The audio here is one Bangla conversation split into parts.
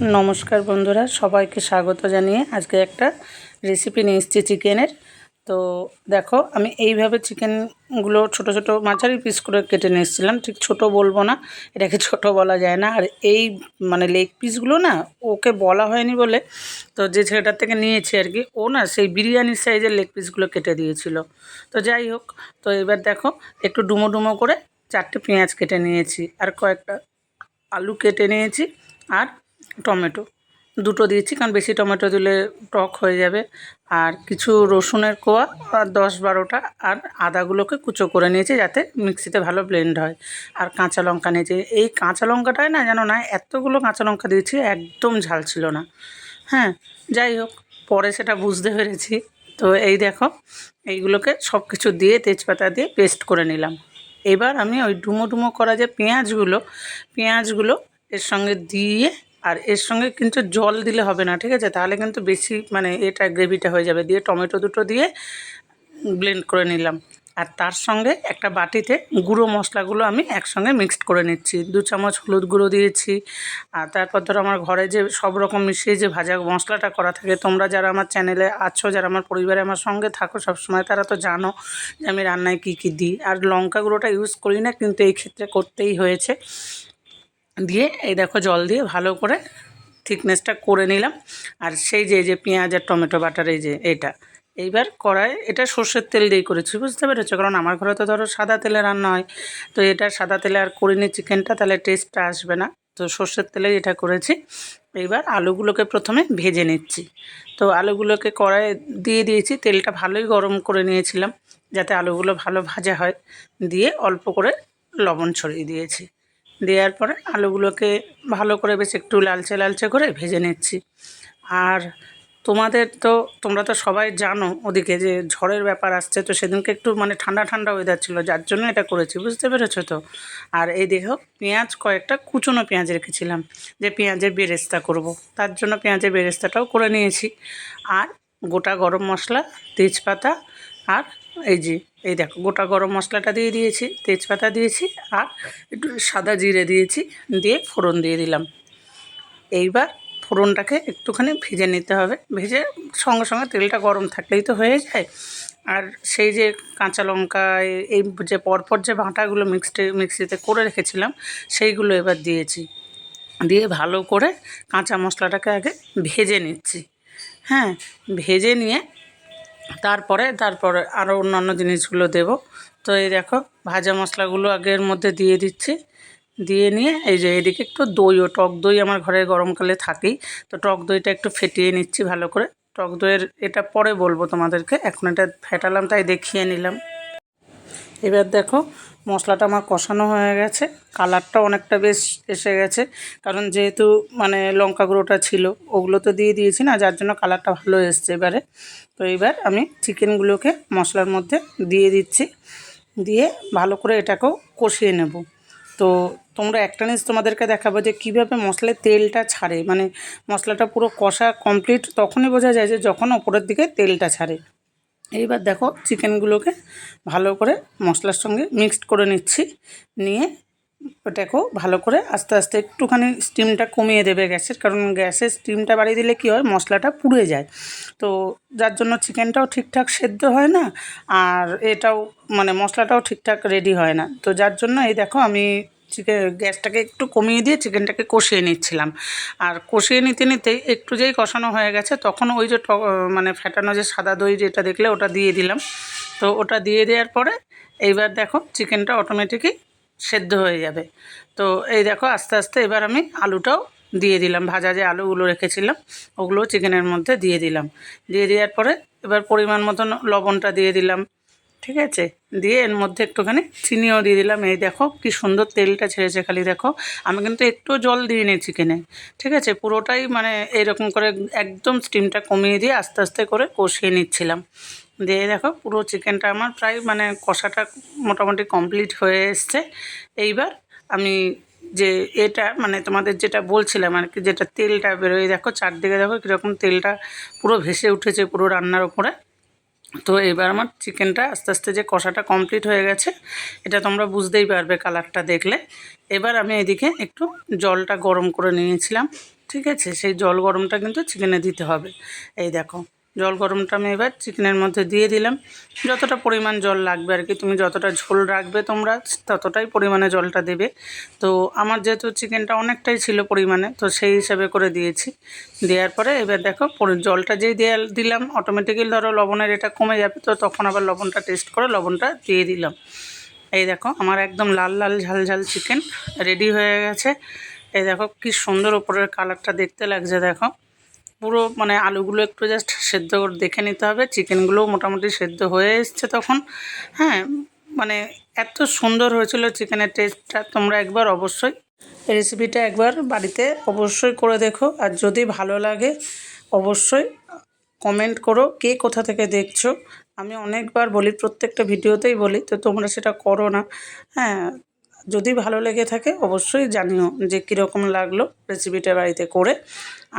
নমস্কার বন্ধুরা, সবাইকে স্বাগত জানিয়ে আজকে একটা রেসিপি নিয়ে এসেছি চিকেনের তো দেখো, আমি এইভাবে চিকেনগুলো ছোট ছোট মাঝারি পিস করে কেটে নিয়ে এসেছিলাম, ঠিক ছোট বলব না, এটাকে ছোট বলা যায় না। আর এই মানে লেগ পিসগুলো না, ওকে বলা হয়নি বলে, তো যে ছেলেটার থেকে নিয়েছি আর কি, ও না সেই বিরিয়ানির সাইজের লেগ পিসগুলো কেটে দিয়েছিল। তো যাই হোক, তো এবার দেখো, একটু ডুমো ডুমো করে চারটে পেঁয়াজ কেটে নিয়েছি, আর কয়েকটা আলু কেটে নিয়েছি, আর টমেটো। দুটো দিয়েছি, কারণ বেশি টমেটো দিলে টক হয়ে যাবে। আর কিছু রসুনের কোয়া, আর দশ বারোটা, আর আদাগুলোকে কুচো করে নিয়েছি যাতে মিক্সিতে ভালো ব্লেন্ড হয়। আর কাঁচা লঙ্কা নিয়েছি। এই কাঁচা লঙ্কাটাই না জানো না, এতগুলো কাঁচা লঙ্কা দিয়েছি, একদম ঝাল ছিল না। হ্যাঁ যাই হোক, পরে সেটা বুঝতে পেরেছি। তো এই দেখো, এইগুলোকে সব কিছু দিয়ে তেজপাতা দিয়ে পেস্ট করে নিলাম। এবার আমি ওই ডুমো ডুমো করা যে পেঁয়াজগুলো পেঁয়াজগুলো এর সঙ্গে দিয়ে আর এর সঙ্গে কিন্তু জল দিলে হবে না, ঠিক আছে? তাহলে কিন্তু বেশি মানে এটা গ্রেভিটা হয়ে যাবে। দিয়ে টমেটো দুটো দিয়ে ব্লেন্ড করে নিলাম। আর তার সঙ্গে একটা বাটিতে গুঁড়ো মশলাগুলো আমি একসঙ্গে মিক্সড করে নিচ্ছি। দু চামচ হলুদ গুঁড়ো দিয়েছি। আর তারপর ধরো আমার ঘরে যে সব রকম মিশিয়ে যে ভাজা মশলাটা করা থাকে, তোমরা যারা আমার চ্যানেলে আছো, যারা আমার পরিবারে আমার সঙ্গে থাকো, সবসময় তারা তো জানো যে আমি রান্নায় কী কী দিই। আর লঙ্কা গুঁড়োটা ইউজ করি না, কিন্তু এই ক্ষেত্রে করতেই হয়েছে। দিয়ে এই দেখো জল দিয়ে ভালো করে থিকনেসটা করে নিলাম। আর সেই যে যে পেঁয়াজ আর টমেটো বাটার, এই যে এটা। এইবার কড়াই এটা সর্ষের তেল দিয়ে করেছি, বুঝতে পেরেছ? কারণ আমার ঘরে তো ধরো সাদা তেলে রান্না হয়। তো এটা সাদা তেলে আর করিনি চিকেনটা, তাহলে টেস্টটা আসবে না। তো সর্ষের তেলে এটা করেছি। এইবার আলুগুলোকে প্রথমে ভেজে নিচ্ছি। তো আলুগুলোকে কড়াই দিয়ে দিয়েছি। তেলটা ভালোই গরম করে নিয়েছিলাম, যাতে আলুগুলো ভালো ভাজা হয়। দিয়ে অল্প করে লবণ ছড়িয়ে দিয়েছি। দেওয়ার পরে আলুগুলোকে ভালো করে বেশ একটু লালচে লালচে করে ভেজে নিচ্ছি। আর তোমাদের তো, তোমরা তো সবাই জানো ওদিকে যে ঝড়ের ব্যাপার আসছে, তো সেদিনকে একটু মানে ঠান্ডা ঠান্ডা ওয়েদার ছিল, যার জন্য এটা করেছি, বুঝতে পেরেছ তো? আর এই দেখো, পেঁয়াজ কয়েকটা কুচনো পেঁয়াজ রেখেছিলাম, যে পেঁয়াজের বেরেস্তা করব। তার জন্য পেঁয়াজের বেরেস্তাটাও করে নিয়েছি। আর গোটা গরম মশলা, তেজপাতা, আর এই যে এই দেখো, গোটা গরম মশলাটা দিয়ে দিয়েছি, তেজপাতা দিয়েছি আর একটু সাদা জিরে দিয়েছি, দিয়ে ফোড়ন দিয়ে দিলাম। এইবার ফোড়নটাকে একটুখানি ভেজে নিতে হবে। ভেজে সঙ্গে সঙ্গে তেলটা গরম থাকলেই তো হয়ে যায়। আর সেই যে কাঁচা লঙ্কা এই যে পরপর যে বাঁটাগুলো মিক্সডে মিক্সিতে করে রেখেছিলাম, সেইগুলো এবার দিয়েছি। দিয়ে ভালো করে কাঁচা মশলাটাকে আগে ভেজে নিচ্ছি। হ্যাঁ ভেজে নিয়ে তারপরে তারপরে আরও অন্যান্য জিনিসগুলো দেব। তো এই দেখো, ভাজা মশলাগুলো আগের মধ্যে দিয়ে দিচ্ছি। দিয়ে নিয়ে এই যে এদিকে একটু দইও টক দই আমার ঘরে গরমকালে থাকেই। তো টক দইটা একটু ফেটিয়ে নিচ্ছি ভালো করে। টক দইয়ের এটা পরে বলব তোমাদেরকে। এখন এটা ফেটালাম, তাই দেখিয়ে নিলাম। এবার দেখো মশলাটা আমার কষানো হয়ে গেছে। কালারটা অনেকটা বেশ এসে গেছে। কারণ যেহেতু মানে লঙ্কা গুঁড়োটা ছিল, ওগুলো তো দিয়ে দিয়েছি না, যার জন্য কালারটা ভালো এসছে এবারে। তো এবার আমি চিকেনগুলোকে মশলার মধ্যে দিয়ে দিচ্ছি। দিয়ে ভালো করে এটাকেও কষিয়ে নেব। তো তোমরা একটা জিনিস তোমাদেরকে দেখাবো যে কীভাবে মশলার তেলটা ছাড়ে। মানে মশলাটা পুরো কষা কমপ্লিট, তখনই বোঝা যায় যে যখন ওপরের দিকে তেলটা ছাড়ে। এইবার দেখো চিকেনগুলোকে ভালো করে মশলার সঙ্গে মিক্সড করে নিচ্ছি। নিয়ে ওটাকেও ভালো করে আস্তে আস্তে একটুখানি স্টিমটা কমিয়ে দেবে গ্যাসের, কারণ গ্যাসের স্টিমটা বাড়িয়ে দিলে কী হয়, মশলাটা পুড়ে যায়। তো যার জন্য চিকেনটাও ঠিকঠাক সেদ্ধ হয় না, আর এটাও মানে মশলাটাও ঠিকঠাক রেডি হয় না। তো যার জন্য এই দেখো আমি চিকেন গ্যাসটাকে একটু কমিয়ে দিয়ে চিকেনটাকে কষিয়ে নিচ্ছিলাম। আর কষিয়ে নিতে নিতেই একটু যেই কষানো হয়ে গেছে, তখন ওই যে মানে ফ্যাটানো যে সাদা দই যেটা দেখলে ওটা দিয়ে দিলাম। তো ওটা দিয়ে দেওয়ার পরে এইবার দেখো চিকেনটা অটোমেটিকই সেদ্ধ হয়ে যাবে। তো এই দেখো আস্তে আস্তে এবার আমি আলুটাও দিয়ে দিলাম। ভাজা যে আলুগুলো রেখেছিলাম ওগুলো চিকেনের মধ্যে দিয়ে দিলাম। দিয়ে দেওয়ার পরে এবার পরিমাণ মতন লবণটা দিয়ে দিলাম। ঠিক আছে? দিয়ে এর মধ্যে একটুখানি চিনিও দিয়ে দিলাম। এই দেখো, কি সুন্দর তেলটা ছেড়েছে খালি দেখো। আমি কিন্তু একটু জল দিইনি চিকেনে। ঠিক আছে? পুরোটাই মানে এরকম করে একদম স্টিমটা কমিয়ে দিয়ে আস্তে আস্তে করে কষিয়ে নিচ্ছিলাম। দিয়ে দেখো, পুরো চিকেনটা আমার প্রায় মানে কষাটা মোটামুটি কমপ্লিট হয়ে এসছে। এইবার আমি যে এটা মানে তোমাদের যেটা বলছিলাম আর কি, যেটা তেলটা বেরোয়, দেখো চারদিকে দেখো কীরকম তেলটা পুরো ভেসে উঠেছে পুরো রান্নার ওপরে তো এবার আমার চিকেনটা আস্তে আস্তে যে কষাটা কমপ্লিট হয়ে গেছে, এটা তোমরা বুঝতেই পারবে কালারটা দেখলে। এবার আমি এদিকে একটু জলটা গরম করে নিয়েছিলাম, ঠিক আছে? সেই জল গরমটা কিন্তু চিকেনে দিতে হবে। এই দেখো জল গরমটা আমি এবার চিকেনের মধ্যে দিয়ে দিলাম। যতটা পরিমাণ জল লাগবে আর কি, তুমি যতটা ঝোল রাখবে তোমরা, ততটাই পরিমাণে জলটা দেবে। তো আমার যেহেতু চিকেনটা অনেকটাই ছিল পরিমাণে, তো সেই হিসাবে করে দিয়েছি। দেওয়ার পরে এবার দেখো জলটা যেই দেওয়া দিলাম অটোমেটিক্যালি ধরো লবণের এটা কমে যাবে, তো তখন আবার লবণটা টেস্ট করে লবণটা দিয়ে দিলাম। এই দেখো, আমার একদম লাল লাল, ঝাল ঝাল চিকেন রেডি হয়ে গেছে। এই দেখো, কি সুন্দর ওপরের কালারটা দেখতে লাগছে, দেখো। পুরো মানে আলুগুলো একটু জাস্ট সেদ্ধ দেখে নিতে হবে। চিকেনগুলোও মোটামুটি সেদ্ধ হয়ে এসছে তখন। হ্যাঁ মানে এত সুন্দর হয়েছিল চিকেনের টেস্টটা তোমরা একবার অবশ্যই রেসিপিটা একবার বাড়িতে অবশ্যই করে দেখো। আর যদি ভালো লাগে, অবশ্যই কমেন্ট করো কে কোথা থেকে দেখছ। আমি অনেকবার বলি, প্রত্যেকটা ভিডিওতেই বলি, তো তোমরা সেটা করো না। হ্যাঁ যদি ভালো লেগে থাকে অবশ্যই জানিও যে কীরকম লাগল রেসিপিটা বাড়িতে করে।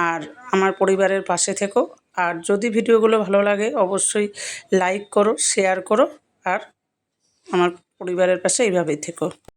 আর আমার পরিবারের পাশে থেকো। আর যদি ভিডিওগুলো ভালো লাগে অবশ্যই লাইক করো শেয়ার করো। আর আমার পরিবারের পাশে এইভাবেই থেকো।